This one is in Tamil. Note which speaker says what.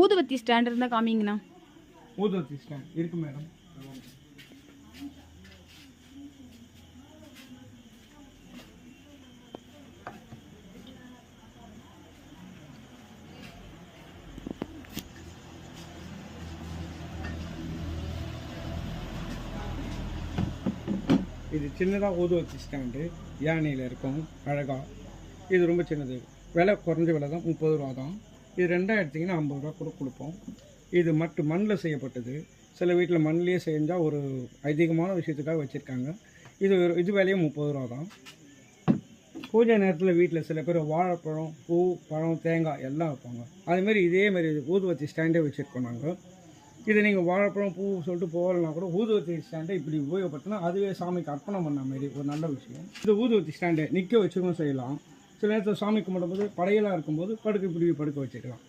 Speaker 1: ஊதுவத்தி ஸ்டாண்ட் இருந்தால் காமிங்கண்ணா.
Speaker 2: ஊதுவத்தி ஸ்டாண்ட். இருக்கு மேடம். இது சின்னதாக ஊதுவத்தி ஸ்டாண்டு. யானையில் இருக்கும். அழகாக இது ரொம்ப சின்னது. விலை குறைஞ்ச விலை தான். முப்பது ரூபா தான். இது ரெண்டாக எடுத்திங்கன்னா ஐம்பது ரூபா கூட கொடுப்போம். இது மட்டும் மண்ணில் செய்யப்பட்டது. சில வீட்டில் மண்ணிலே செஞ்சால் ஒரு அதிகமான விஷயத்துக்காக வச்சுருக்காங்க. இது இது விலையும் முப்பது ரூபா தான். பூஜை நேரத்தில் வீட்டில் சில பேர் வாழைப்பழம் பூ பழம் தேங்காய் எல்லாம் வைப்பாங்க. அதேமாரி இதேமாரி ஊதுவத்தி ஸ்டாண்டே வச்சுருக்கோம் நாங்கள் இது நீங்கள் வாழைப்பழம் பூ சொல்லிட்டு போகலனா கூட ஊதுவத்தி ஸ்டாண்டை இப்படி உபயோகப்படுத்தினா அதுவே சாமிக்கு அர்ப்பணம் பண்ண மாதிரி ஒரு நல்ல விஷயம். இந்த ஊதுவத்தி ஸ்டாண்டை நிற்க வச்சுக்கும் செய்யலாம். சில நேரத்தில் சாமி கும்பிடும்போது படையலாக இருக்கும்போது படுக்க இப்படி படுக்க வச்சுக்கலாம்.